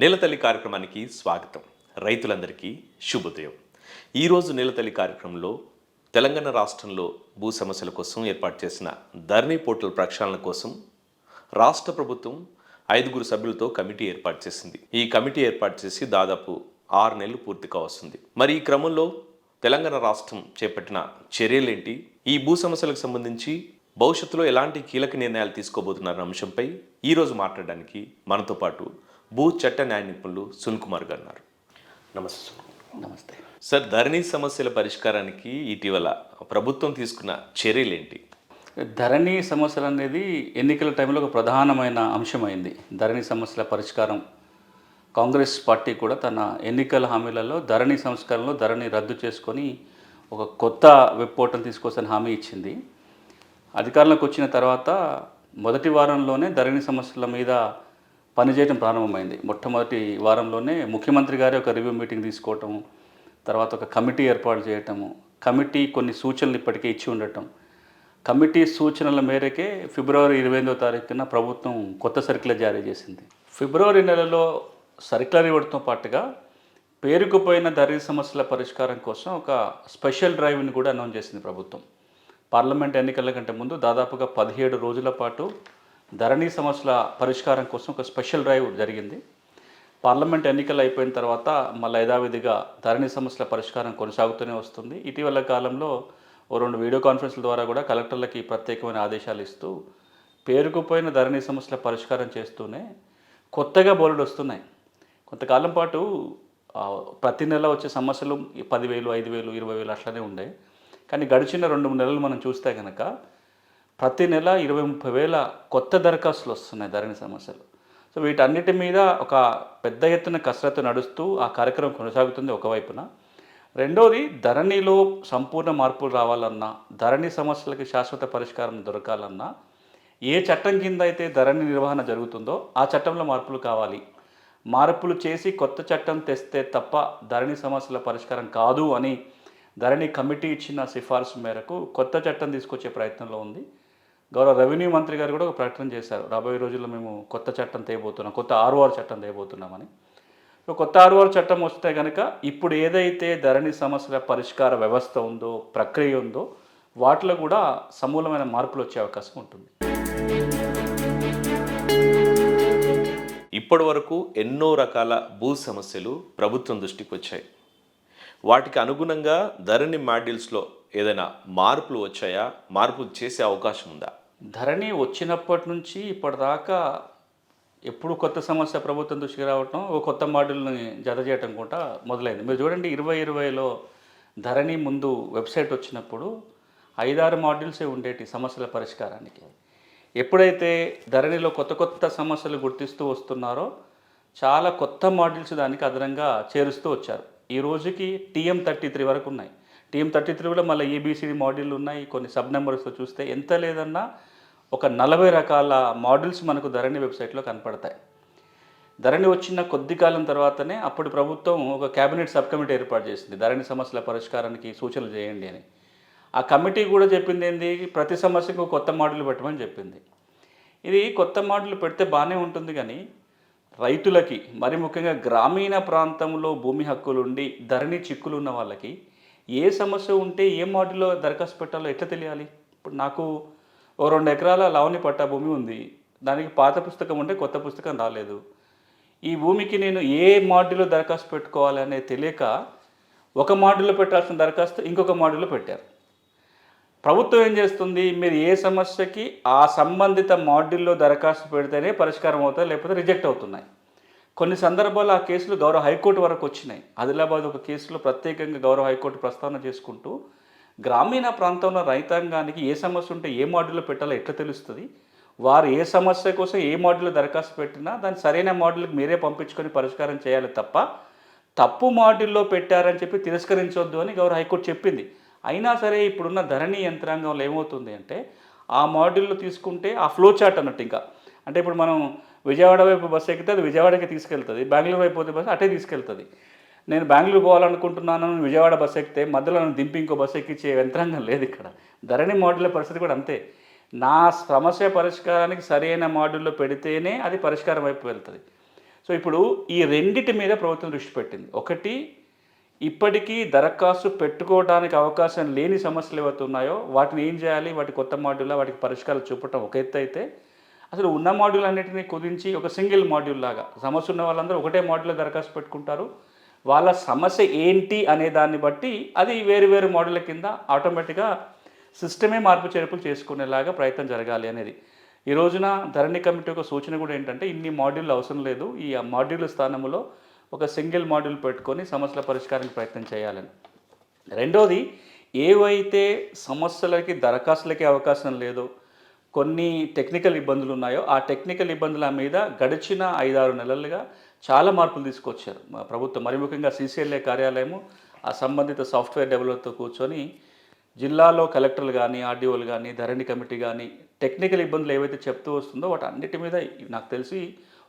నేలతల్లి కార్యక్రమానికి స్వాగతం. రైతులందరికీ శుభోదయం. ఈరోజు నీలతల్లి కార్యక్రమంలో తెలంగాణ రాష్ట్రంలో భూ సమస్యల కోసం ఏర్పాటు చేసిన ధరణి పోర్టల్ ప్రక్షాళన కోసం రాష్ట్ర ప్రభుత్వం ఐదుగురు సభ్యులతో కమిటీ ఏర్పాటు చేసింది. ఈ కమిటీ ఏర్పాటు చేసి దాదాపు ఆరు నెలలు పూర్తిగా వస్తుంది మరి ఈ క్రమంలో తెలంగాణ రాష్ట్రం చేపట్టిన చర్యలేంటి? ఈ భూ సమస్యలకు సంబంధించి భవిష్యత్తులో ఎలాంటి కీలక నిర్ణయాలు తీసుకోబోతున్నారన్న అంశంపై ఈరోజు మాట్లాడడానికి మనతో పాటు భూ చట్ట న్యాయ నిపుణులు సున్ కుమార్ గారు ఉన్నారు నమస్తే. నమస్తే. సార్ ధరణి సమస్యల పరిష్కారానికి ఇటీవల ప్రభుత్వం తీసుకున్న చర్యలేంటి? ధరణి సమస్యలు అనేది ఎన్నికల టైంలో ఒక ప్రధానమైన అంశమైంది. ధరణి సమస్యల పరిష్కారం కాంగ్రెస్ పార్టీ కూడా తన ఎన్నికల హామీలలో ధరణి సంస్కరణలో ధరణి రద్దు చేసుకొని ఒక కొత్త వెబ్ పోర్టల్ తీసుకొస్తాను హామీ ఇచ్చింది. అధికారంలోకి వచ్చిన తర్వాత మొదటి వారంలోనే ధరణి సమస్యల మీద పనిచేయడం ప్రారంభమైంది. మొట్టమొదటి వారంలోనే ముఖ్యమంత్రి గారి ఒక రివ్యూ మీటింగ్ తీసుకోవటం తర్వాత ఒక కమిటీ ఏర్పాటు చేయటము కమిటీ కొన్ని సూచనలు ఇప్పటికే ఇచ్చి ఉండటం. కమిటీ సూచనల మేరకే ఫిబ్రవరి ఇరవై ఎనిమిదో తారీఖున ప్రభుత్వం కొత్త సర్క్యులర్ జారీ చేసింది. ఫిబ్రవరి నెలలో సర్క్యులర్ ఇవ్వడంతో పాటుగా పేరుకుపోయిన ధరణి సమస్యల పరిష్కారం కోసం ఒక స్పెషల్ డ్రైవ్ని కూడా అనౌన్స్ చేసింది ప్రభుత్వం. పార్లమెంట్ ఎన్నికల కంటే ముందు దాదాపుగా పదిహేడు రోజుల పాటు ధరణి సమస్యల పరిష్కారం కోసం ఒక స్పెషల్ డ్రైవ్ జరిగింది. పార్లమెంట్ ఎన్నికలు అయిపోయిన తర్వాత మళ్ళీ యథావిధిగా ధరణి సమస్యల పరిష్కారం కొనసాగుతూనే వస్తుంది. ఇటీవల కాలంలో ఓ రెండు వీడియో కాన్ఫరెన్స్ల ద్వారా కూడా కలెక్టర్లకి ప్రత్యేకమైన ఆదేశాలు ఇస్తూ పేరుకుపోయిన ధరణి సమస్యల పరిష్కారం చేస్తూనే కొత్తగా బోర్డు వస్తున్నాయి. కొంతకాలం పాటు ప్రతి నెల వచ్చే సమస్యలు ఈ పదివేలు ఐదు వేలు ఇరవై వేలు అట్లానే ఉండే. కానీ గడిచిన రెండు మూడు నెలలు మనం చూస్తే కనుక ప్రతి నెల ఇరవై ముప్పై వేల కొత్త దరఖాస్తులు వస్తున్నాయి ధరణి సమస్యలు. సో వీటన్నిటి మీద ఒక పెద్ద ఎత్తున కసరత్తు నడుస్తూ ఆ కార్యక్రమం కొనసాగుతుంది ఒకవైపున రెండోది ధరణిలో సంపూర్ణ మార్పులు రావాలన్నా ధరణి సమస్యలకి శాశ్వత పరిష్కారం దొరకాలన్నా ఏ చట్టం కింద అయితే ధరణి నిర్వహణ జరుగుతుందో ఆ చట్టంలో మార్పులు కావాలి. మార్పులు చేసి కొత్త చట్టం తెస్తే తప్ప ధరణి సమస్యల పరిష్కారం కాదు అని ధరణి కమిటీ ఇచ్చిన సిఫార్సు మేరకు కొత్త చట్టం తీసుకొచ్చే ప్రయత్నంలో ఉంది. గౌరవ రెవెన్యూ మంత్రి గారు కూడా ఒక ప్రకటన చేశారు. రాబోయే రోజుల్లో మేము కొత్త చట్టం తేయబోతున్నాం కొత్త ఆర్ఓఆర్ చట్టం తేయబోతున్నామని. సో కొత్త ఆర్ఓఆర్ చట్టం వస్తే కనుక ఇప్పుడు ఏదైతే ధరణి సమస్యల పరిష్కార వ్యవస్థ ఉందో ప్రక్రియ ఉందో వాటిలో కూడా సమూలమైన మార్పులు వచ్చే అవకాశం ఉంటుంది. ఇప్పటి వరకు ఎన్నో రకాల భూ సమస్యలు ప్రభుత్వం దృష్టికి వచ్చాయి. వాటికి అనుగుణంగా ధరణి మాడ్యూల్స్లో ఏదైనా మార్పులు వచ్చాయా? మార్పులు చేసే అవకాశం ఉందా? ధరణి వచ్చినప్పటి నుంచి ఇప్పటిదాకా ఎప్పుడు కొత్త సమస్య ప్రభుత్వం దృష్టికి రావటం ఒక కొత్త మాడ్యూల్ని జత చేయటం కూడా మొదలైంది. మీరు చూడండి ఇరవై ఇరవైలో ధరణి ముందు వెబ్సైట్ వచ్చినప్పుడు ఐదారు మాడ్యూల్సే ఉండేటి సమస్యల పరిష్కారానికి. ఎప్పుడైతే ధరణిలో కొత్త కొత్త సమస్యలు గుర్తిస్తూ వస్తున్నారో చాలా కొత్త మాడ్యూల్స్ దానికి అదనంగా చేరుస్తూ వచ్చారు. ఈ రోజుకి టీఎం థర్టీ త్రీ వరకు ఉన్నాయి. టీమ్ థర్టీ త్రీలో మళ్ళీ ఏబిసిడి మాడ్యూల్ ఉన్నాయి. కొన్ని సబ్ నెంబర్స్తో చూస్తే ఎంత లేదన్నా ఒక నలభై రకాల మాడ్యూల్స్ మనకు ధరణి వెబ్సైట్లో కనపడతాయి. ధరణి వచ్చిన కొద్ది కాలం తర్వాతనే అప్పుడు ప్రభుత్వం ఒక కేబినెట్ సబ్ కమిటీ ఏర్పాటు చేసింది. ధరణి సమస్యల పరిష్కారానికి సూచనలు చేయండి అని. ఆ కమిటీ కూడా చెప్పింది ఏంది? ప్రతి సమస్యకు కొత్త మోడల్ పెట్టమని చెప్పింది. ఇది కొత్త మోడల్ పెడితే బాగానే ఉంటుంది కానీ రైతులకి మరి ముఖ్యంగా గ్రామీణ ప్రాంతంలో భూమి హక్కులు ఉండి ధరణి చిక్కులు ఉన్న వాళ్ళకి ఏ సమస్య ఉంటే ఏ మోడల్లో దరఖాస్తు పెట్టాలో ఎట్లా తెలియాలి? ఇప్పుడు నాకు ఓ రెండు ఎకరాల లావణి పట్టా భూమి ఉంది. దానికి పాత పుస్తకం ఉంటే కొత్త పుస్తకం రాలేదు. ఈ భూమికి నేను ఏ మాడ్యూల్లో దరఖాస్తు పెట్టుకోవాలి అనేది తెలియక ఒక మాడ్యూల్లో పెట్టాల్సిన దరఖాస్తు ఇంకొక మాడ్యూల్లో పెట్టారు. ప్రభుత్వం ఏం చేస్తుంది? మీరు ఏ సమస్యకి ఆ సంబంధిత మాడ్యూల్లో దరఖాస్తు పెడితేనే పరిష్కారం అవుతుంది లేకపోతే రిజెక్ట్ అవుతున్నాయి. కొన్ని సందర్భాల్లో ఆ కేసులు గౌరవ హైకోర్టు వరకు వచ్చినాయి. ఆదిలాబాద్ ఒక కేసులో ప్రత్యేకంగా గౌరవ హైకోర్టు ప్రస్తావన చేసుకుంటూ గ్రామీణ ప్రాంతంలో రైతాంగానికి ఏ సమస్య ఉంటే ఏ మాడ్యూల్లో పెట్టాలో ఎట్లా తెలుస్తుంది? వారు ఏ సమస్య కోసం ఏ మాడ్యూల్లో దరఖాస్తు పెట్టినా దాన్ని సరైన మాడ్యూల్కి మీరే పంపించుకొని పరిష్కారం చేయాలి తప్ప తప్పు మాడ్యూల్లో పెట్టారని చెప్పి తిరస్కరించవద్దు అని గౌరవ హైకోర్టు చెప్పింది. అయినా సరే ఇప్పుడున్న ధరణి యంత్రాంగంలో ఏమవుతుంది అంటే ఆ మాడ్యూల్లో తీసుకుంటే ఆ ఫ్లో చార్ట్ అన్నట్టు ఇంకా. అంటే ఇప్పుడు మనం విజయవాడ వైపు బస్సు ఎక్కితే అది విజయవాడకి తీసుకెళ్తుంది. బెంగళూరు వైపు పోతే బస్సు అటే తీసుకెళ్తుంది. నేను బెంగళూరు పోవాలనుకుంటున్నాను విజయవాడ బస్సు ఎక్కితే మధ్యలో నన్ను దింపి ఇంకో బస్సు ఎక్కించే యంత్రాంగం లేదు ఇక్కడ. ధరణి మోడల్ పరిస్థితి కూడా అంతే. నా సమస్య పరిష్కారానికి సరైన మాడ్యూల్లో పెడితేనే అది పరిష్కారం వైపు వెళ్తుంది. సో ఇప్పుడు ఈ రెండిటి మీద ప్రభుత్వం దృష్టి పెట్టింది. ఒకటి ఇప్పటికీ దరఖాస్తు పెట్టుకోవడానికి అవకాశం లేని సమస్యలు ఏవైతే ఉన్నాయో వాటిని ఏం చేయాలి? వాటి కొత్త మాడ్యూల్లో వాటికి పరిష్కారాలు చూపటం ఒక ఎత్తు అయితే అసలు ఉన్న మాడ్యూల్ అన్నిటిని కుదించి ఒక సింగిల్ మాడ్యూల్ లాగా. సమస్య ఉన్న వాళ్ళందరూ ఒకటే మాడ్యూల్ దరఖాస్తు పెట్టుకుంటారు. వాళ్ళ సమస్య ఏంటి అనే దాన్ని బట్టి అది వేరు వేరు మోడల్ కింద ఆటోమేటిక్గా సిస్టమే మార్పు చేర్పులు చేసుకునేలాగా ప్రయత్నం జరగాలి అనేది. ఈ రోజున ధరణి కమిటీ ఒక సూచన కూడా ఏంటంటే ఇన్ని మాడ్యూల్ అవసరం లేదు. ఈ మాడ్యూల్ స్థానంలో ఒక సింగిల్ మాడ్యూల్ పెట్టుకొని సమస్యల పరిష్కారానికి ప్రయత్నం చేయాలని. రెండోది ఏవైతే సమస్యలకి దరఖాస్తులకి అవకాశం లేదో కొన్ని టెక్నికల్ ఇబ్బందులు ఉన్నాయో ఆ టెక్నికల్ ఇబ్బందుల మీద గడిచిన ఐదారు నెలలుగా చాలా మార్పులు తీసుకొచ్చారు. మా ప్రభుత్వం మరి ముఖ్యంగా సీసీఎల్ఏ కార్యాలయము ఆ సంబంధిత సాఫ్ట్వేర్ డెవలప్తో కూర్చొని జిల్లాలో కలెక్టర్లు కానీ ఆర్డీఓలు కానీ ధరణి కమిటీ కానీ టెక్నికల్ ఇబ్బందులు ఏవైతే చెప్తూ వస్తుందో వాటి అన్నిటి మీద నాకు తెలిసి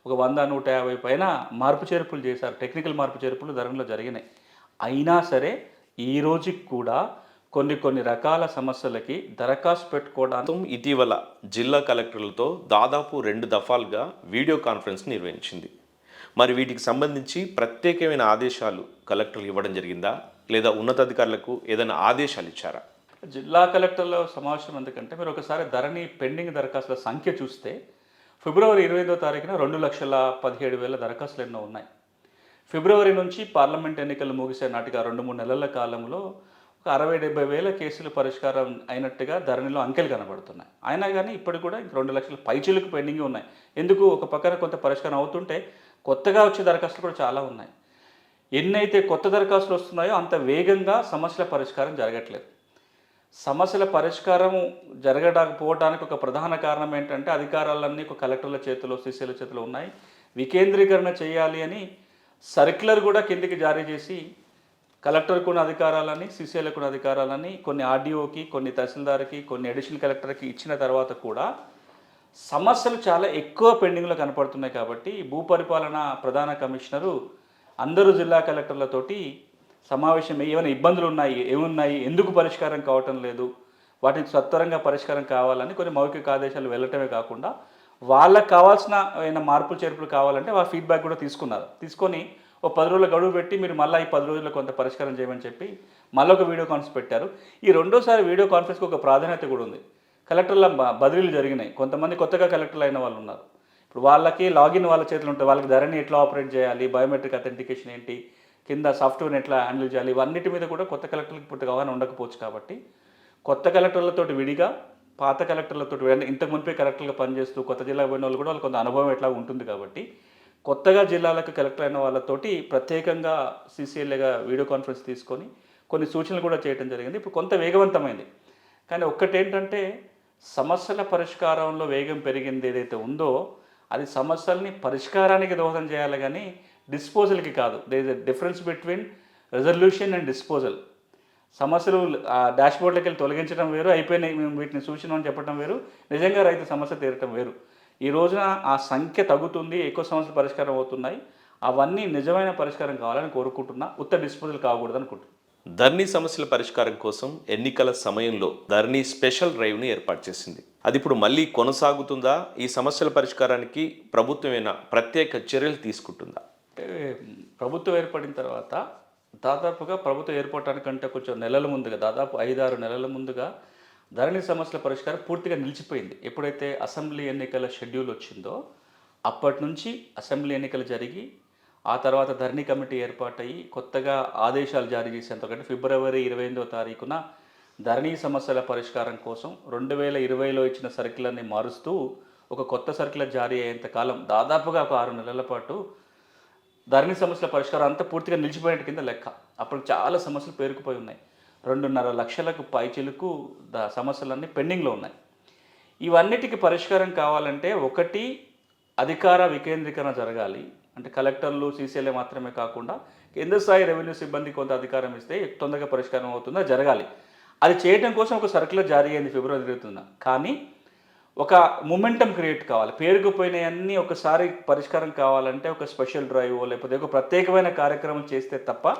ఒక వంద నూట యాభై పైన మార్పు చేర్పులు చేశారు. టెక్నికల్ మార్పు చేర్పులు ధరణిలో జరిగినాయి. అయినా సరే ఈ రోజుకి కూడా కొన్ని కొన్ని రకాల సమస్యలకి దరఖాస్తు పెట్టుకోవడానికి ఇటీవల జిల్లా కలెక్టర్లతో దాదాపు రెండు దఫాలుగా వీడియో కాన్ఫరెన్స్ నిర్వహించింది. మరి వీటికి సంబంధించి ప్రత్యేకమైన ఆదేశాలు కలెక్టర్లు ఇవ్వడం జరిగిందా? లేదా ఉన్నతాధికారులకు ఏదైనా ఆదేశాలు ఇచ్చారా? జిల్లా కలెక్టర్ల సమావేశం ఎందుకంటే మీరు ఒకసారి ధరని పెండింగ్ దరఖాస్తుల సంఖ్య చూస్తే ఫిబ్రవరి ఇరవై ఐదో తారీఖున రెండు లక్షల పదిహేడు వేల దరఖాస్తులు ఎన్నో ఉన్నాయి. ఫిబ్రవరి నుంచి పార్లమెంట్ ఎన్నికలు ముగిసే నాటికి ఆ రెండు మూడు నెలల కాలంలో ఒక అరవై డెబ్బై వేల కేసులు పరిష్కారం అయినట్టుగా ధరణిలో అంకెలు కనబడుతున్నాయి. అయినా కానీ ఇప్పటికి కూడా ఇంక రెండు లక్షల పైచీలకు పెండింగ్ ఉన్నాయి. ఎందుకు ఒక పక్కన కొంత పరిష్కారం అవుతుంటే కొత్తగా వచ్చే దరఖాస్తులు కూడా చాలా ఉన్నాయి. ఎన్నైతే కొత్త దరఖాస్తులు వస్తున్నాయో అంత వేగంగా సమస్యల పరిష్కారం జరగట్లేదు. సమస్యల పరిష్కారం జరగకపోవడానికి ఒక ప్రధాన కారణం ఏంటంటే అధికారాలన్నీ ఒక కలెక్టర్ల చేతిలో సీసీల చేతిలో ఉన్నాయి. వికేంద్రీకరణ చేయాలి అని సర్క్యులర్ కూడా కిందికి జారీ చేసి కలెక్టర్కు ఉన్న అధికారాలని సీసీఎల్కు ఉన్న అధికారాలని కొన్ని ఆర్డీఓకి కొన్ని తహసీల్దార్కి కొన్ని అడిషనల్ కలెక్టర్కి ఇచ్చిన తర్వాత కూడా సమస్యలు చాలా ఎక్కువ పెండింగ్లో కనపడుతున్నాయి కాబట్టి భూపరిపాలన ప్రధాన కమిషనరు అందరూ జిల్లా కలెక్టర్లతోటి సమావేశం ఏమైనా ఇబ్బందులు ఉన్నాయి ఏమున్నాయి ఎందుకు పరిష్కారం కావటం లేదు వాటికి సత్వరంగా పరిష్కారం కావాలని కొన్ని మౌఖిక ఆదేశాలు వెళ్ళటమే కాకుండా వాళ్ళకి కావాల్సిన ఏమైనా మార్పులు చేర్పులు కావాలంటే వాళ్ళ ఫీడ్బ్యాక్ కూడా తీసుకున్నారు. తీసుకొని ఓ పది రోజుల గడువు పెట్టి మీరు మళ్ళీ ఈ పది రోజుల్లో కొంత పరిష్కారం చేయమని చెప్పి మళ్ళీ ఒక వీడియో కాన్ఫరెన్స్ పెట్టారు. ఈ రెండోసారి వీడియో కాన్ఫరెన్స్కి ఒక ప్రాధాన్యత కూడా ఉంది. కలెక్టర్ల బదిలీలు జరిగినాయి. కొంతమంది కొత్తగా కలెక్టర్లు అయిన వాళ్ళు ఉన్నారు. ఇప్పుడు వాళ్ళకి లాగిన్ వాళ్ళ చేతిలో ఉంటుంది వాళ్ళకి ధరని ఎట్లా ఆపరేట్ చేయాలి? బయోమెట్రిక్ అథెంటికేషన్ ఏంటి? కింద సాఫ్ట్వేర్ని ఎట్లా హ్యాండిల్ చేయాలి? ఇవన్నిటి మీద కూడా కొత్త కలెక్టర్లకు పూర్తిగా అవగాహన ఉండకపోవచ్చు కాబట్టి కొత్త కలెక్టర్లతో విడిగా పాత కలెక్టర్లతో ఇంతకు మునిపే కలెక్టర్గా పనిచేస్తూ కొత్త జిల్లా పోయిన వాళ్ళు కూడా వాళ్ళు కొంత అనుభవం ఎట్లా ఉంటుంది కాబట్టి కొత్తగా జిల్లాలకు కలెక్టర్ అయిన వాళ్ళతోటి ప్రత్యేకంగా సీసీఎల్ఏగా వీడియో కాన్ఫరెన్స్ తీసుకొని కొన్ని సూచనలు కూడా చేయడం జరిగింది. ఇప్పుడు కొంత వేగవంతమైంది. కానీ ఒక్కటేంటంటే సమస్యల పరిష్కారంలో వేగం పెరిగింది ఏదైతే ఉందో అది సమస్యల్ని పరిష్కారానికి దోహదం చేయాలి కానీ డిస్పోజల్కి కాదు. There is a difference between resolution and disposal సమస్యలు ఆ డాష్బోర్డ్లోకి వెళ్ళి తొలగించడం వేరు అయిపోయినాయి మేము వీటిని సూచన చెప్పడం వేరు. నిజంగా రైతు సమస్య తీరటం వేరు. ఈ రోజున ఆ సంఖ్య తగ్గుతుంది ఎక్కువ సమస్యలు పరిష్కారం అవుతున్నాయి. అవన్నీ నిజమైన పరిష్కారం కావాలని కోరుకుంటున్నా. ఉత్త డిస్పోజల్ కాకూడదు అనుకుంటున్నాను ధరణి సమస్యల పరిష్కారం కోసం ఎన్నికల సమయంలో ధరణి స్పెషల్ డ్రైవ్ని ఏర్పాటు చేసింది. అది ఇప్పుడు మళ్ళీ కొనసాగుతుందా? ఈ సమస్యల పరిష్కారానికి ప్రభుత్వం ఏమైనా ప్రత్యేక చర్యలు తీసుకుంటుందా? ప్రభుత్వం ఏర్పడిన తర్వాత దాదాపుగా ప్రభుత్వం ఏర్పడటానికంటే కొంచెం నెలల ముందుగా దాదాపు ఐదారు నెలల ముందుగా ధరణి సమస్యల పరిష్కారం పూర్తిగా నిలిచిపోయింది. ఎప్పుడైతే అసెంబ్లీ ఎన్నికల షెడ్యూల్ వచ్చిందో అప్పటి నుంచి అసెంబ్లీ ఎన్నికలు జరిగి ఆ తర్వాత ధరణి కమిటీ ఏర్పాటయ్యి కొత్తగా ఆదేశాలు జారీ చేసేంతకంటే ఫిబ్రవరి ఇరవై ఎనిమిదో తారీఖున ధరణి సమస్యల పరిష్కారం కోసం రెండు వేల ఇరవైలో ఇచ్చిన సర్కిలన్నీ మారుస్తూ ఒక కొత్త సర్కిలర్ జారీ అయ్యేంత కాలం దాదాపుగా ఒక ఆరు నెలల పాటు ధరణి సమస్యల పరిష్కారం అంతా పూర్తిగా నిలిచిపోయిన కింద లెక్క. అప్పుడు చాలా సమస్యలు పేరుకుపోయి ఉన్నాయి. రెండున్నర లక్షలకు పైచిలకు ద సమస్యలన్నీ పెండింగ్లో ఉన్నాయి. ఇవన్నిటికి పరిష్కారం కావాలంటే ఒకటి అధికార వికేంద్రీకరణ జరగాలి. అంటే కలెక్టర్లు సీసీఎల్ఏ మాత్రమే కాకుండా కేంద్ర స్థాయి రెవెన్యూ సిబ్బంది కొంత అధికారం ఇస్తే తొందరగా పరిష్కారం అవుతుందో జరగాలి. అది చేయడం కోసం ఒక సర్కులర్ జారీ అయింది ఫిబ్రవరి ఇరవై కానీ ఒక మొమెంటం క్రియేట్ కావాలి. పేరుకుపోయినవన్నీ ఒకసారి పరిష్కారం కావాలంటే ఒక స్పెషల్ డ్రైవ్ లేకపోతే ఒక ప్రత్యేకమైన కార్యక్రమం చేస్తే తప్ప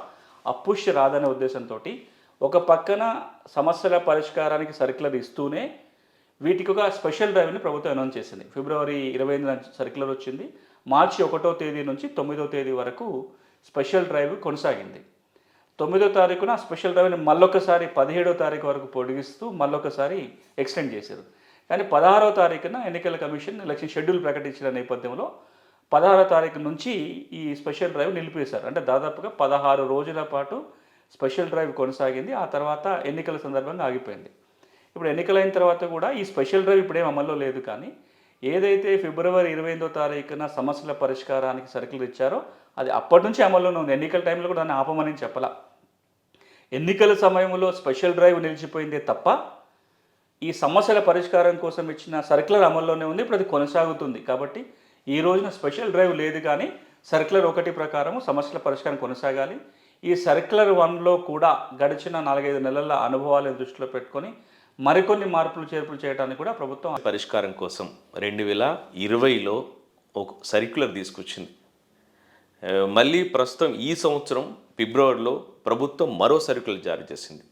అపుష్ రాదనే ఉద్దేశంతో ఒక పక్కన సమస్యల పరిష్కారానికి సర్కులర్ ఇస్తూనే వీటికి ఒక స్పెషల్ డ్రైవ్ని ప్రభుత్వం అనౌన్స్ చేసింది. ఫిబ్రవరి ఇరవై ఎనిమిది సర్కులర్ వచ్చింది. మార్చి ఒకటో తేదీ నుంచి తొమ్మిదో తేదీ వరకు స్పెషల్ డ్రైవ్ కొనసాగింది. తొమ్మిదో తారీఖున స్పెషల్ డ్రైవ్ని మళ్ళొకసారి పదిహేడో తారీఖు వరకు పొడిగిస్తూ మళ్ళొకసారి ఎక్స్టెండ్ చేశారు. కానీ పదహారో తారీఖున ఎన్నికల కమిషన్ ఎలక్షన్ షెడ్యూల్ ప్రకటించిన నేపథ్యంలో పదహారో తారీఖు నుంచి ఈ స్పెషల్ డ్రైవ్ నిలిపేశారు అంటే దాదాపుగా పదహారు రోజుల పాటు స్పెషల్ డ్రైవ్ కొనసాగింది. ఆ తర్వాత ఎన్నికల సందర్భంగా ఆగిపోయింది. ఇప్పుడు ఎన్నికలైన తర్వాత కూడా ఈ స్పెషల్ డ్రైవ్ ఇప్పుడేం అమల్లో లేదు కానీ ఏదైతే ఫిబ్రవరి ఇరవై ఎనిమిదో తారీఖున సమస్యల పరిష్కారానికి సర్కిల్ ఇచ్చారో అది అప్పటి నుంచి అమల్లోనే ఉంది. ఎన్నికల టైంలో కూడా దాన్ని ఆపమని చెప్పలా. ఎన్నికల సమయంలో స్పెషల్ డ్రైవ్ నిలిచిపోయిందే తప్ప ఈ సమస్యల పరిష్కారం కోసం ఇచ్చిన సర్క్యులర్ అమల్లోనే ఉంది. ఇప్పుడు అది కొనసాగుతుంది. కాబట్టి ఈ రోజున స్పెషల్ డ్రైవ్ లేదు కానీ సర్క్యులర్ ఒకటి ప్రకారం సమస్యల పరిష్కారం కొనసాగాలి. ఈ సర్క్యులర్ వన్లో కూడా గడిచిన నాలుగైదు నెలల అనుభవాలను దృష్టిలో పెట్టుకొని మరికొన్ని మార్పులు చేర్పులు చేయడానికి కూడా ప్రభుత్వం పరిష్కారం కోసం రెండు వేల ఇరవైలో ఒక సర్క్యులర్ తీసుకొచ్చింది. మళ్ళీ ప్రస్తుతం ఈ సంవత్సరం ఫిబ్రవరిలో ప్రభుత్వం మరో సర్క్యులర్ జారీ చేసింది.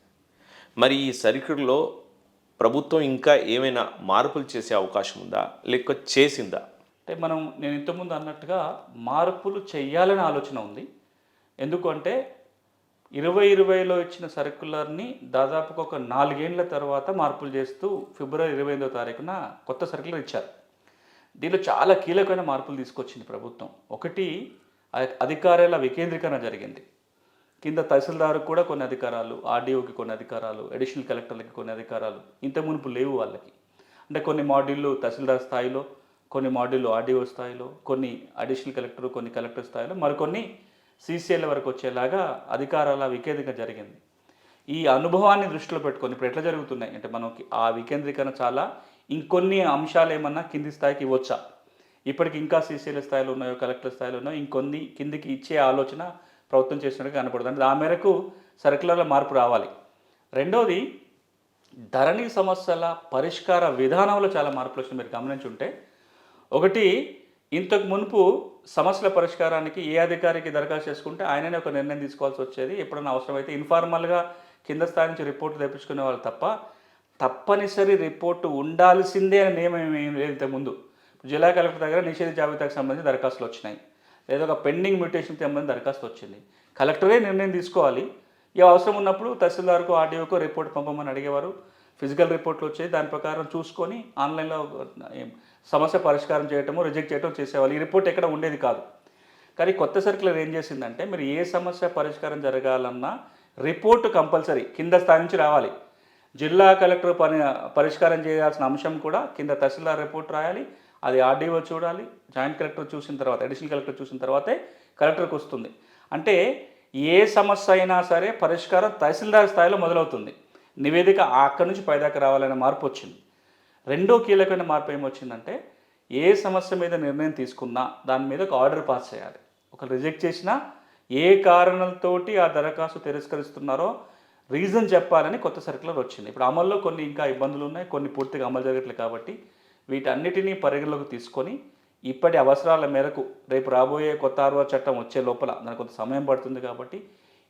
మరి ఈ సర్క్యులర్లో ప్రభుత్వం ఇంకా ఏమైనా మార్పులు చేసే అవకాశం ఉందా? లేక చేసిందా? అంటే మనం నేను ఇంతకుముందు అన్నట్టుగా మార్పులు చేయాలని ఆలోచన ఉంది. ఎందుకంటే ఇరవై ఇరవైలో ఇచ్చిన సర్కులర్ని దాదాపుగా ఒక నాలుగేండ్ల తర్వాత మార్పులు చేస్తూ ఫిబ్రవరి ఇరవై ఎనిమిదో తారీఖున కొత్త సర్కులర్ ఇచ్చారు. దీనిలో చాలా కీలకమైన మార్పులు తీసుకొచ్చింది ప్రభుత్వం. ఒకటి అధికారాల వికేంద్రీకరణ జరిగింది. కింద తహసీల్దారు కూడా కొన్ని అధికారాలు ఆర్డీఓకి కొన్ని అధికారాలు అడిషనల్ కలెక్టర్లకి కొన్ని అధికారాలు ఇంత మునుపు లేవు వాళ్ళకి. అంటే కొన్ని మాడ్యూళ్ళు తహసీల్దార్ స్థాయిలో కొన్ని మాడ్యూళ్ళు ఆర్డీఓ స్థాయిలో కొన్ని అడిషనల్ కలెక్టర్ కొన్ని కలెక్టర్ స్థాయిలో మరికొన్ని సీసీఎల్ వరకు వచ్చేలాగా అధికారాల వికేంద్రీకరణ జరిగింది. ఈ అనుభవాన్ని దృష్టిలో పెట్టుకొని ఇప్పుడు ఎట్లా జరుగుతున్నాయి? అంటే మనకి ఆ వికేంద్రీకరణ చాలా ఇంకొన్ని అంశాలు ఏమన్నా కింది స్థాయికి ఇవ్వచ్చా? ఇప్పటికి ఇంకా సీసీఎల్ స్థాయిలో ఉన్నాయో కలెక్టర్ స్థాయిలో ఉన్నాయో ఇంకొన్ని కిందికి ఇచ్చే ఆలోచన ప్రభుత్వం చేసినట్టుగా కనపడుతుంది. ఆ మేరకు సర్కులర్లో మార్పు రావాలి. రెండోది ధరణి సమస్యల పరిష్కార విధానంలో చాలా మార్పులు వచ్చినాయి. మీరు గమనించి ఉంటే ఒకటి ఇంతకు మునుపు సమస్యల పరిష్కారానికి ఏ అధికారికి దరఖాస్తు చేసుకుంటే ఆయననే ఒక నిర్ణయం తీసుకోవాల్సి వచ్చేది. ఎప్పుడైనా అవసరమైతే ఇన్ఫార్మల్గా కింద స్థాయి నుంచి రిపోర్ట్ తెప్పించుకునే వాళ్ళు తప్ప తప్పనిసరి రిపోర్టు ఉండాల్సిందే అనే నియమం ఏం లేదు ఇంతకుముందు జిల్లా కలెక్టర్ దగ్గర నిషేధ జాబితాకు సంబంధించి దరఖాస్తులు వచ్చినాయి. లేదా ఒక పెండింగ్ మ్యూటేషన్కి సంబంధించి దరఖాస్తు వచ్చింది. కలెక్టరే నిర్ణయం తీసుకోవాలి. ఇక అవసరం ఉన్నప్పుడు తహసీల్దార్కు ఆర్డీఓకు రిపోర్ట్ పంపమని అడిగేవారు. ఫిజికల్ రిపోర్ట్లు వచ్చాయి. దాని ప్రకారం చూసుకొని ఆన్లైన్లో సమస్య పరిష్కారం చేయటము రిజెక్ట్ చేయటం చేసేవాళ్ళు. ఈ రిపోర్ట్ ఎక్కడ ఉండేది కాదు. కానీ కొత్త సర్కులర్ ఏం చేసిందంటే మీరు ఏ సమస్య పరిష్కారం జరగాలన్నా రిపోర్టు కంపల్సరీ కింద స్థాయి నుంచి రావాలి. జిల్లా కలెక్టర్ పని పరిష్కారం చేయాల్సిన అంశం కూడా కింద తహసీల్దార్ రిపోర్ట్ రాయాలి. అది ఆర్డీఓ చూడాలి. జాయింట్ కలెక్టర్ చూసిన తర్వాత అడిషనల్ కలెక్టర్ చూసిన తర్వాతే కలెక్టర్కి వస్తుంది. అంటే ఏ సమస్య అయినా సరే పరిష్కారం తహసీల్దార్ స్థాయిలో మొదలవుతుంది. నివేదిక అక్కడి నుంచి పైదాకా రావాలనే మార్పు వచ్చింది. రెండో కీలకమైన మార్పు ఏమొచ్చిందంటే ఏ సమస్య మీద నిర్ణయం తీసుకున్నా దాని మీద ఒక ఆర్డర్ పాస్ చేయాలి. ఒక రిజెక్ట్ చేసినా ఏ కారణాలతోటి ఆ దరఖాస్తు తిరస్కరిస్తున్నారో రీజన్ చెప్పాలని కొత్త సర్కులర్ వచ్చింది. ఇప్పుడు అమల్లో కొన్ని ఇంకా ఇబ్బందులు ఉన్నాయి కొన్ని పూర్తిగా అమలు జరగట్లేదు కాబట్టి వీటన్నిటినీ పరిగణలోకి తీసుకొని ఇప్పటి అవసరాల మేరకు రేపు రాబోయే కొత్త ఆర్వో చట్టం వచ్చే లోపల దానికి కొంత సమయం పడుతుంది కాబట్టి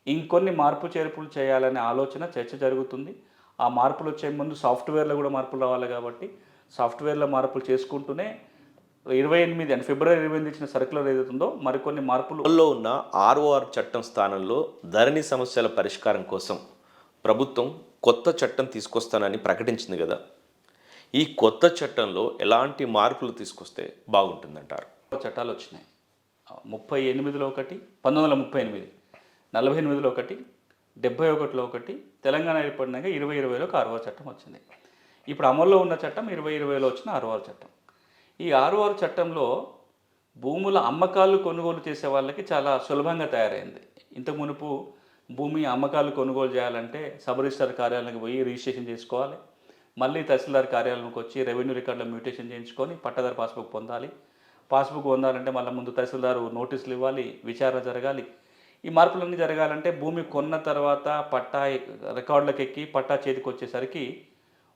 ఇంకొన్ని మార్పు చేర్పులు చేయాలనే ఆలోచన చర్చ జరుగుతుంది. ఆ మార్పులు వచ్చే ముందు సాఫ్ట్వేర్లో కూడా మార్పులు రావాలి కాబట్టి సాఫ్ట్వేర్లో మార్పులు చేసుకుంటూనే ఇరవై ఎనిమిది అంటే ఫిబ్రవరి ఇరవై ఎనిమిది ఇచ్చిన సర్కులర్ ఏదైతుందో మరికొన్ని మార్పులు ఉన్న ఆర్ఓఆర్ చట్టం స్థానంలో ధరణి సమస్యల పరిష్కారం కోసం ప్రభుత్వం కొత్త చట్టం తీసుకొస్తానని ప్రకటించింది కదా. ఈ కొత్త చట్టంలో ఎలాంటి మార్పులు తీసుకొస్తే బాగుంటుందంటారు? చట్టాలు వచ్చినాయి. ముప్పై ఎనిమిదిలో ఒకటి పంతొమ్మిది వందల ముప్పై ఎనిమిది నలభై ఎనిమిదిలో ఒకటి డెబ్బై ఒకటిలో ఒకటి తెలంగాణ ఏర్పడినాక ఇరవై ఇరవైలో ఒక ఆర్ఓఆర్ చట్టం వచ్చింది. ఇప్పుడు అమల్లో ఉన్న చట్టం ఇరవై ఇరవైలో వచ్చిన ఆర్ఓఆర్ చట్టం. ఈ ఆర్ఓఆర్ చట్టంలో భూముల అమ్మకాలు కొనుగోలు చేసే వాళ్ళకి చాలా సులభంగా తయారైంది. ఇంత మునుపు భూమి అమ్మకాలు కొనుగోలు చేయాలంటే సబ్ రిజిస్టార్ కార్యాలయానికి పోయి రిజిస్ట్రేషన్ చేసుకోవాలి. మళ్ళీ తహసీల్దార్ కార్యాలయంకి వచ్చి రెవెన్యూ రికార్డులో మ్యూటేషన్ చేయించుకొని పట్టదారు పాస్బుక్ పొందాలి. పాస్బుక్ పొందాలంటే మళ్ళీ ముందు తహసీల్దారు నోటీసులు ఇవ్వాలి విచారణ జరగాలి. ఈ మార్పులన్నీ జరగాలంటే భూమి కొన్న తర్వాత పట్టా రికార్డులకు ఎక్కి పట్టా చేతికి వచ్చేసరికి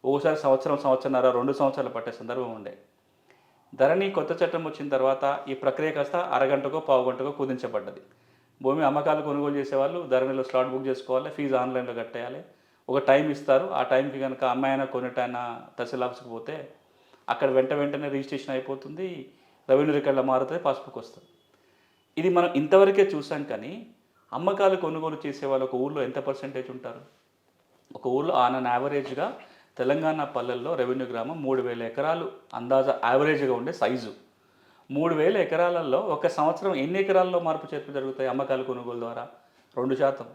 ఓసారి సంవత్సరం సంవత్సరంన్నర రెండు సంవత్సరాలు పట్టే సందర్భం ఉండే. ధరణి కొత్త చట్టం వచ్చిన తర్వాత ఈ ప్రక్రియ కాస్త అరగంటకో పావు గంటకో కుదించబడ్డది. భూమి అమ్మకాలు కొనుగోలు చేసేవాళ్ళు ధరణిలో స్లాట్ బుక్ చేసుకోవాలి ఫీజు ఆన్లైన్లో కట్టేయాలి. ఒక టైం ఇస్తారు ఆ టైంకి కనుక అమ్మాయినా కొన్నిటైనా తహసీల్ ఆఫీస్కి పోతే అక్కడ వెంట వెంటనే రిజిస్ట్రేషన్ అయిపోతుంది రెవెన్యూ రికార్డులో మారుతుంది పాస్బుక్ వస్తుంది. ఇది మనం ఇంతవరకే చూసాం కానీ అమ్మకాలు కొనుగోలు చేసే వాళ్ళు ఒక ఊళ్ళో ఎంత పర్సెంటేజ్ ఉంటారు? ఒక ఊళ్ళో ఆన్ యావరేజ్గా తెలంగాణ పల్లెల్లో రెవెన్యూ గ్రామం మూడు వేల ఎకరాలు అందాజ యావరేజ్గా ఉండే సైజు మూడు వేల ఎకరాలలో ఒక సంవత్సరం ఎన్ని ఎకరాల్లో మార్పు చేర్పు జరుగుతాయి అమ్మకాలు కొనుగోలు ద్వారా? రెండు శాతం.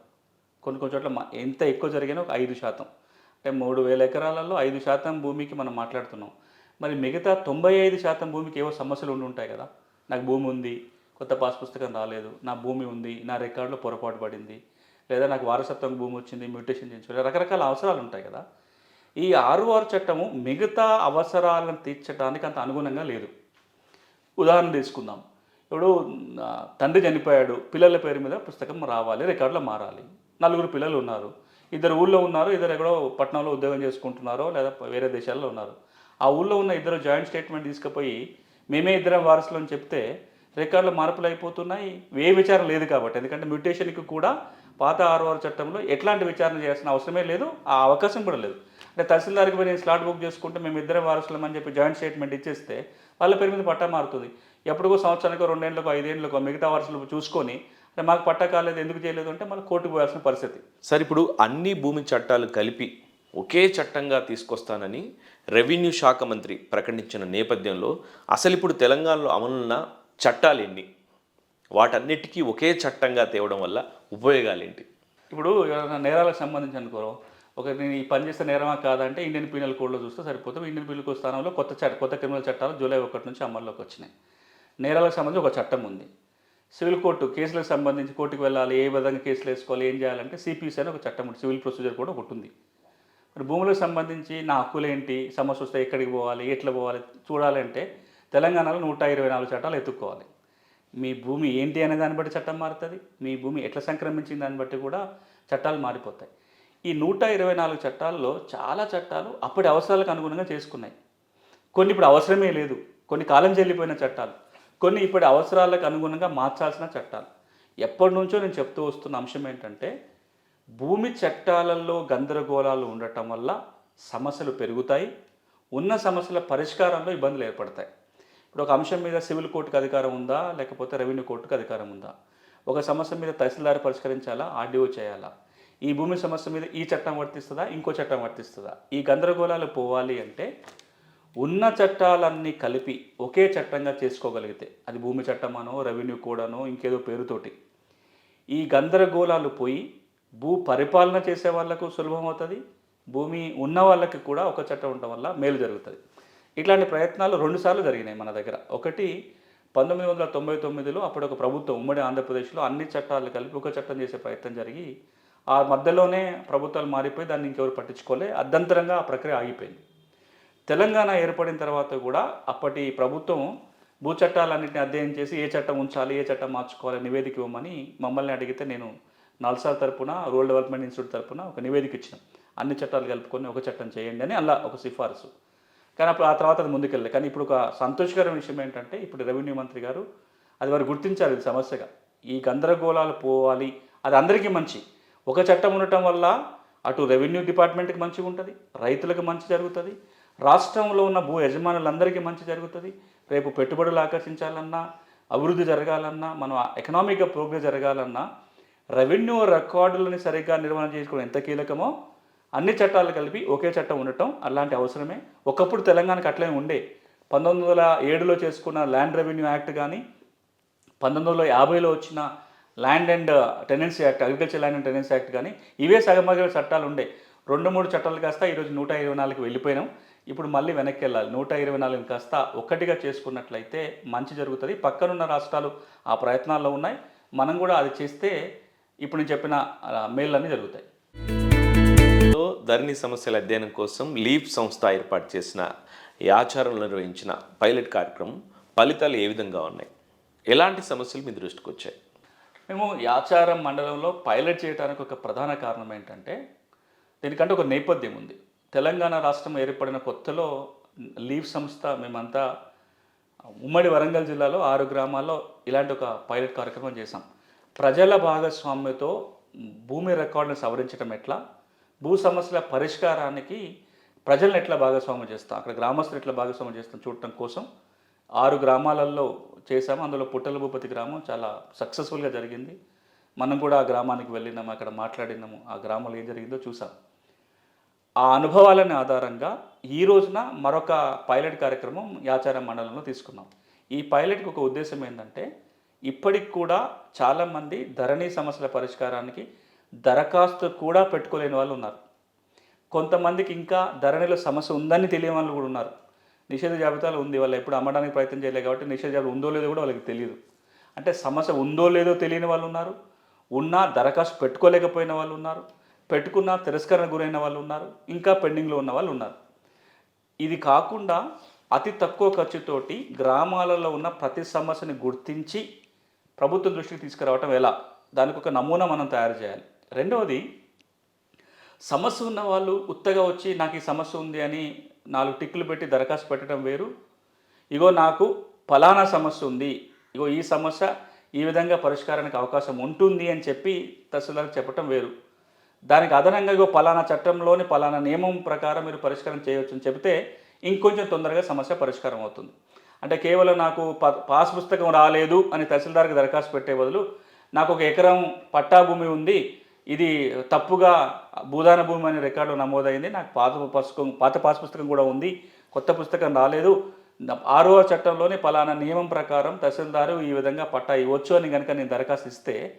కొన్ని కొన్ని చోట్ల ఎంత ఎక్కువ జరిగినా ఒక ఐదు శాతం. అంటే మూడు వేల ఎకరాలలో ఐదు శాతం భూమికి మనం మాట్లాడుతున్నాం. మరి మిగతా తొంభై ఐదు శాతం భూమికి ఏవో సమస్యలు ఉండి ఉంటాయి కదా. నాకు భూమి ఉంది కొత్త పాస్ పుస్తకం రాలేదు నా భూమి ఉంది నా రికార్డులో పొరపాటు పడింది లేదా నాకు వారసత్వం భూమి వచ్చింది మ్యూటేషన్ చేయించుకోవాలి రకరకాల అవసరాలు ఉంటాయి కదా. ఈ ఆరు ఆరు చట్టము మిగతా అవసరాలను తీర్చడానికి అంత అనుగుణంగా లేదు. ఉదాహరణ తీసుకుందాం. ఇప్పుడు తండ్రి చనిపోయాడు పిల్లల పేరు మీద పుస్తకం రావాలి రికార్డులో మారాలి. నలుగురు పిల్లలు ఉన్నారు. ఇద్దరు ఊళ్ళో ఉన్నారు ఇద్దరు ఎక్కడో పట్టణంలో ఉద్యోగం చేసుకుంటున్నారో లేదా వేరే దేశాల్లో ఉన్నారు. ఆ ఊళ్ళో ఉన్న ఇద్దరు జాయింట్ స్టేట్మెంట్ తీసుకుపోయి మేమే ఇద్దరం వారసులు అని చెప్తే రికార్డులు మార్పులు అయిపోతున్నాయి. ఏ విచారణ లేదు కాబట్టి. ఎందుకంటే మ్యూటేషన్కి కూడా పాత ఆర్ఓఆర్ చట్టంలో ఎట్లాంటి విచారణ చేయాల్సిన అవసరమే లేదు. ఆ అవకాశం కూడా లేదు. అంటే తహసీల్దార్కి పోయి నేను స్లాట్ బుక్ చేసుకుంటే మేము ఇద్దరం వారసులం అని చెప్పి జాయింట్ స్టేట్మెంట్ ఇచ్చేస్తే వాళ్ళ పేరు మీద పట్టా మారుతుంది. ఎప్పటికో సంవత్సరానికి రెండేళ్ళకో ఐదేళ్ళకో మిగతా వారసులు చూసుకొని అంటే మాకు పట్టా కాలేదు ఎందుకు చేయలేదు అంటే మళ్ళీ కోర్టుకు పోయాల్సిన పరిస్థితి. సార్ ఇప్పుడు అన్ని భూమి చట్టాలు కలిపి ఒకే చట్టంగా తీసుకొస్తానని రెవెన్యూ శాఖ మంత్రి ప్రకటించిన నేపథ్యంలో అసలు ఇప్పుడు తెలంగాణలో అమలున్న చట్టాలు ఎన్ని? వాటన్నిటికీ ఒకే చట్టంగా తేవడం వల్ల ఉపయోగాలు ఏంటి ఇప్పుడు నేరాలకు సంబంధించి అనుకో ఒక నేను ఈ పని చేస్తే నేరమా కాదంటే ఇండియన్ పీనల్ కోడ్లో చూస్తే సరిపోతుంది. ఇండియన్ పీనల్ కోడ్ స్థానంలో కొత్త చట్ట కొత్త క్రిమినల్ చట్టాలు జూలై ఒకటి నుంచి అమల్లోకి వచ్చినాయి. నేరాలకు సంబంధించి ఒక చట్టం ఉంది. సివిల్ కోర్టు కేసులకు సంబంధించి కోర్టుకు వెళ్ళాలి ఏ విధంగా కేసులు వేసుకోవాలి ఏం చేయాలంటే సిపిసి అని ఒక చట్టం ఉంది. సివిల్ ప్రొసీజర్ కూడా ఒకటి ఉంది. మరి భూములకు సంబంధించి నా హక్కులు ఏంటి సమస్య వస్తే ఎక్కడికి పోవాలి? ఎట్లా పోవాలి? చూడాలంటే తెలంగాణలో నూట ఇరవై నాలుగు చట్టాలు ఎత్తుక్కోవాలి. మీ భూమి ఏంటి అనే దాన్ని బట్టి చట్టం మారుతుంది. మీ భూమి ఎట్లా సంక్రమించింది దాన్ని బట్టి కూడా చట్టాలు మారిపోతాయి. ఈ నూట ఇరవై నాలుగు చట్టాల్లో చాలా చట్టాలు అప్పటి అవసరాలకు అనుగుణంగా చేసుకున్నాయి. కొన్ని ఇప్పుడు అవసరమే లేదు. కొన్ని కాలం చెల్లిపోయిన చట్టాలు. కొన్ని ఇప్పటి అవసరాలకు అనుగుణంగా మార్చాల్సిన చట్టాలు. ఎప్పటి నుంచో నేను చెప్తూ వస్తున్న అంశం ఏంటంటే భూమి చట్టాలలో గందరగోళాలు ఉండటం వల్ల సమస్యలు పెరుగుతాయి. ఉన్న సమస్యల పరిష్కారంలో ఇబ్బందులు ఏర్పడతాయి. ఇప్పుడు ఒక అంశం మీద సివిల్ కోర్టుకు అధికారం ఉందా? లేకపోతే రెవెన్యూ కోర్టుకు అధికారం ఉందా? ఒక సమస్య మీద తహసీల్దార్ పరిష్కరించాలా? ఆర్డీఓ చేయాలా? ఈ భూమి సమస్య మీద ఈ చట్టం వర్తిస్తుందా? ఇంకో చట్టం వర్తిస్తుందా? ఈ గందరగోళాలు పోవాలి అంటే ఉన్న చట్టాలన్నీ కలిపి ఒకే చట్టంగా చేసుకోగలిగితే అది భూమి చట్టమనో రెవెన్యూ కోడనో ఇంకేదో పేరుతోటి ఈ గందరగోళాలు పోయి భూ పరిపాలన చేసే వాళ్ళకు సులభం అవుతుంది భూమి ఉన్న వాళ్ళకి కూడా ఒక చట్టం ఉండటం వల్ల మేలు జరుగుతుంది. ఇట్లాంటి ప్రయత్నాలు రెండుసార్లు జరిగినాయి మన దగ్గర. ఒకటి పంతొమ్మిది వందల తొంభై తొమ్మిదిలో అప్పుడు ఒక ప్రభుత్వం ఉమ్మడి ఆంధ్రప్రదేశ్లో అన్ని చట్టాలు కలిపి ఒక చట్టం చేసే ప్రయత్నం జరిగి ఆ మధ్యలోనే ప్రభుత్వాలు మారిపోయి దాన్ని ఇంకెవరు పట్టించుకోలే అర్ధంతరంగా ఆ ప్రక్రియ ఆగిపోయింది. తెలంగాణ ఏర్పడిన తర్వాత కూడా అప్పటి ప్రభుత్వం భూ చట్టాలన్నింటినీ అధ్యయనం చేసి ఏ చట్టం ఉంచాలి ఏ చట్టం మార్చుకోవాలి నివేదిక ఇవ్వమని మమ్మల్ని అడిగితే నేను నల్సార్ తరపున రూరల్ డెవలప్మెంట్ ఇన్స్టిట్యూట్ తరపున ఒక నివేదిక ఇచ్చిన. అన్ని చట్టాలు కలుపుకొని ఒక చట్టం చేయండి అని అలా ఒక సిఫార్సు. కానీ అప్పుడు ఆ తర్వాత అది ముందుకెళ్ళలేదు. కానీ ఇప్పుడు ఒక సంతోషకరమైన విషయం ఏంటంటే ఇప్పుడు రెవెన్యూ మంత్రి గారు అది వారు గుర్తించారు ఇది సమస్యగా. ఈ గందరగోళాలు పోవాలి అది అందరికీ మంచి. ఒక చట్టం ఉండటం వల్ల అటు రెవెన్యూ డిపార్ట్మెంట్కి మంచిగా ఉంటుంది రైతులకు మంచి జరుగుతుంది రాష్ట్రంలో ఉన్న భూ యజమానులందరికీ మంచి జరుగుతుంది. రేపు పెట్టుబడులు ఆకర్షించాలన్నా అభివృద్ధి జరగాలన్నా మనం ఎకనామిక్గా ప్రోగ్రెస్ జరగాలన్నా రెవెన్యూ రికార్డులని సరిగ్గా నిర్వహణ చేసుకోవడం ఎంత కీలకమో అన్ని చట్టాలు కలిపి ఒకే చట్టం ఉండటం అలాంటి అవసరమే. ఒకప్పుడు తెలంగాణకు అట్లనే ఉండే. పంతొమ్మిది వందల ఏడులో చేసుకున్న ల్యాండ్ రెవెన్యూ యాక్ట్ కానీ పంతొమ్మిది వందల యాభైలో వచ్చిన land and tenancy act agriculture land and tenancy act కానీ ఇవే సగమగ చట్టాలు ఉండే. రెండు మూడు చట్టాలు కాస్త ఈరోజు నూట ఇరవై నాలుగుకి వెళ్ళిపోయినాం. ఇప్పుడు మళ్ళీ వెనక్కి వెళ్ళాలి. నూట ఇరవై నాలుగు కాస్త ఒక్కటిగా చేసుకున్నట్లయితే మంచి జరుగుతుంది. పక్కనున్న రాష్ట్రాలు ఆ ప్రయత్నాల్లో ఉన్నాయి. మనం కూడా అది చేస్తే ఇప్పుడు నేను చెప్పిన మేళ్ళన్నీ జరుగుతాయి. లో ధరణి సమస్యల అధ్యయనం కోసం లీప్ సంస్థ ఏర్పాటు చేసిన ఈ ఆచారంలో నిర్వహించిన పైలట్ కార్యక్రమం ఫలితాలు ఏ విధంగా ఉన్నాయి? ఎలాంటి సమస్యలు మీ దృష్టికి వచ్చాయి? మేము యాచారం మండలంలో పైలట్ చేయడానికి ఒక ప్రధాన కారణం ఏంటంటే దీనికంటే ఒక నేపథ్యం ఉంది. తెలంగాణ రాష్ట్రం ఏర్పడిన కొత్తలో లీవ్ సంస్థ మేమంతా ఉమ్మడి వరంగల్ జిల్లాలో ఆరు గ్రామాల్లో ఇలాంటి ఒక పైలట్ కార్యక్రమం చేశాం. ప్రజల భాగస్వామ్యతో భూమి రికార్డును సవరించడం ఎట్లా? భూ సమస్యల పరిష్కారానికి ప్రజలను ఎట్లా భాగస్వామ్యం చేస్తాం? అక్కడ గ్రామస్తులు ఎట్లా భాగస్వామ్యం చేస్తాం చూడటం కోసం? ఆరు గ్రామాలలో చేసాము అందులో పుట్టల భూపతి గ్రామం చాలా సక్సెస్ఫుల్గా జరిగింది. మనం కూడా ఆ గ్రామానికి వెళ్ళినాము అక్కడ మాట్లాడినాము. ఆ గ్రామంలో ఏం జరిగిందో చూసాం ఆ అనుభవాలని ఆధారంగా ఈ రోజున మరొక పైలట్ కార్యక్రమం యాచార మండలంలో తీసుకున్నాం. ఈ పైలట్కి ఒక ఉద్దేశం ఏంటంటే ఇప్పటికి కూడా చాలామంది ధరణి సమస్యల పరిష్కారానికి దరఖాస్తు కూడా పెట్టుకోలేని వాళ్ళు ఉన్నారు. కొంతమందికి ఇంకా ధరణిలో సమస్య ఉందని తెలియని వాళ్ళు కూడా ఉన్నారు. నిషేధ జాబితాలో ఉంది. వాళ్ళు ఎప్పుడు అమ్మడానికి ప్రయత్నం చేయలేదు కాబట్టి నిషేధ జాబితా ఉందో లేదో కూడా వాళ్ళకి తెలియదు. అంటే సమస్య ఉందో లేదో తెలియని వాళ్ళు ఉన్నారు. ఉన్నా దరఖాస్తు పెట్టుకోలేకపోయిన వాళ్ళు ఉన్నారు. పెట్టుకున్న తిరస్కరణ గురైన వాళ్ళు ఉన్నారు. ఇంకా పెండింగ్లో ఉన్న వాళ్ళు ఉన్నారు. ఇది కాకుండా అతి తక్కువ ఖర్చుతోటి గ్రామాలలో ఉన్న ప్రతి సమస్యని గుర్తించి ప్రభుత్వం దృష్టికి తీసుకురావటం ఎలా? దానికి ఒక నమూనా మనం తయారు చేయాలి. రెండవది సమస్య ఉన్న వాళ్ళు ఉత్తగా వచ్చి నాకు ఈ సమస్య ఉంది అని నాలుగు టిక్కులు పెట్టి దరఖాస్తు పెట్టడం వేరు. ఇగో నాకు ఫలానా సమస్య ఉంది. ఇగో ఈ సమస్య ఈ విధంగా పరిష్కారానికి అవకాశం ఉంటుంది అని చెప్పి తహసీల్దార్కి చెప్పటం వేరు. దానికి అదనంగా ఇగో పలానా చట్టంలోని పలానా నియమం ప్రకారం మీరు పరిష్కారం చేయవచ్చు అని చెబితే ఇంకొంచెం తొందరగా సమస్య పరిష్కారం అవుతుంది. అంటే కేవలం నాకు ప పాస్ పుస్తకం రాలేదు అని తహసీల్దార్కి దరఖాస్తు పెట్టే బదులు నాకు ఒక ఎకరం పట్టా భూమి ఉంది. ఇది తప్పుగా భూదాన భూమి అనే రికార్డు నమోదైంది. నాకు పాత పుస్తకం పాత పాస్ పుస్తకం కూడా ఉంది. కొత్త పుస్తకం రాలేదు. ఆరో చట్టంలోని పలానా నియమం ప్రకారం తహసీల్దారు ఈ విధంగా పట్టా ఇవ్వచ్చు అని కనుక నేను దరఖాస్తు ఇస్తే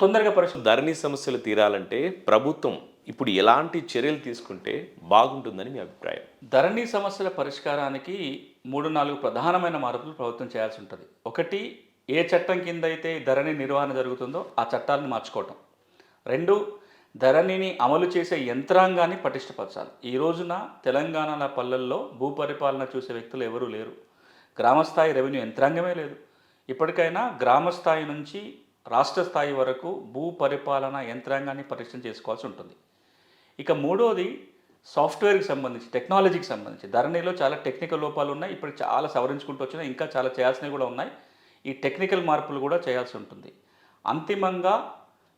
తొందరగా పరిష్కారం ధరణి సమస్యలు తీరాలంటే ప్రభుత్వం ఇప్పుడు ఎలాంటి చర్యలు తీసుకుంటే బాగుంటుందని మీ అభిప్రాయం? ధరణి సమస్యల పరిష్కారానికి మూడు నాలుగు ప్రధానమైన మార్పులు ప్రభుత్వం చేయాల్సి ఉంటుంది. ఒకటి ఏ చట్టం కింద అయితే ధరణి నిర్వహణ జరుగుతుందో ఆ చట్టాలను మార్చుకోవటం. రెండు ధరణిని అమలు చేసే యంత్రాంగాన్ని పటిష్టపరచాలి. ఈ రోజున తెలంగాణల పల్లెల్లో భూపరిపాలన చూసే వ్యక్తులు ఎవరూ లేరు. గ్రామస్థాయి రెవెన్యూ యంత్రాంగమే లేదు. ఇప్పటికైనా గ్రామ స్థాయి నుంచి రాష్ట్ర స్థాయి వరకు భూ పరిపాలన యంత్రాంగాన్ని పటిష్టం చేసుకోవాల్సి ఉంటుంది. ఇక మూడోది సాఫ్ట్వేర్కి సంబంధించి టెక్నాలజీకి సంబంధించి. ధరణిలో చాలా టెక్నికల్ లోపాలు ఉన్నాయి. ఇప్పుడు చాలా సవరించుకుంటూ వచ్చినాయి ఇంకా చాలా చేయాల్సినవి కూడా ఉన్నాయి. ఈ టెక్నికల్ మార్పులు కూడా చేయాల్సి ఉంటుంది. అంతిమంగా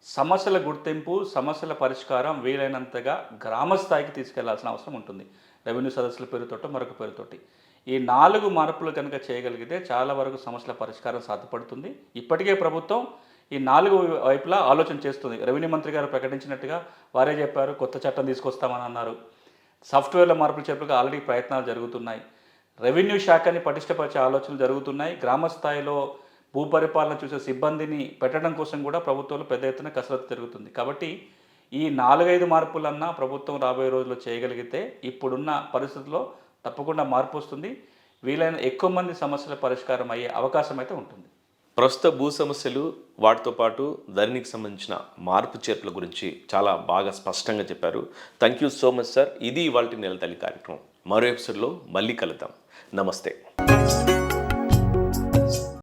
సమస్యల గుర్తింపు సమస్యల పరిష్కారం వీలైనంతగా గ్రామ స్థాయికి తీసుకెళ్ళాల్సిన అవసరం ఉంటుంది. రెవెన్యూ సదస్సుల పేరుతోటో మరొక పేరుతోటి. ఈ నాలుగు మార్పులు కనుక చేయగలిగితే చాలా వరకు సమస్యల పరిష్కారం సాధ్యపడుతుంది. ఇప్పటికే ప్రభుత్వం ఈ నాలుగు వైపులా ఆలోచన చేస్తుంది. రెవెన్యూ మంత్రి గారు ప్రకటించినట్టుగా వారే చెప్పారు కొత్త చట్టం తీసుకొస్తామని అన్నారు. సాఫ్ట్వేర్ల మార్పులు చేపలకు ఆల్రెడీ ప్రయత్నాలు జరుగుతున్నాయి. రెవెన్యూ శాఖని పటిష్టపరిచే ఆలోచనలు జరుగుతున్నాయి. గ్రామ స్థాయిలో భూపరిపాలన చూసే సిబ్బందిని పెట్టడం కోసం కూడా ప్రభుత్వంలో పెద్ద ఎత్తున కసరత్తు జరుగుతుంది. కాబట్టి ఈ నాలుగైదు మార్పులన్నా ప్రభుత్వం రాబోయే రోజుల్లో చేయగలిగితే ఇప్పుడున్న పరిస్థితుల్లో తప్పకుండా మార్పు వస్తుంది. వీలైన ఎక్కువ మంది సమస్యల పరిష్కారం అయ్యే అవకాశం అయితే ఉంటుంది. ప్రస్తుత భూ సమస్యలు వాటితో పాటు ధరణికి సంబంధించిన మార్పు చేర్పుల గురించి చాలా బాగా స్పష్టంగా చెప్పారు. Thank you so much sir ఇది ఇవాళ నెల తల్లి కార్యక్రమం. మరో ఎపిసోడ్లో మళ్ళీ కలుద్దాం. నమస్తే.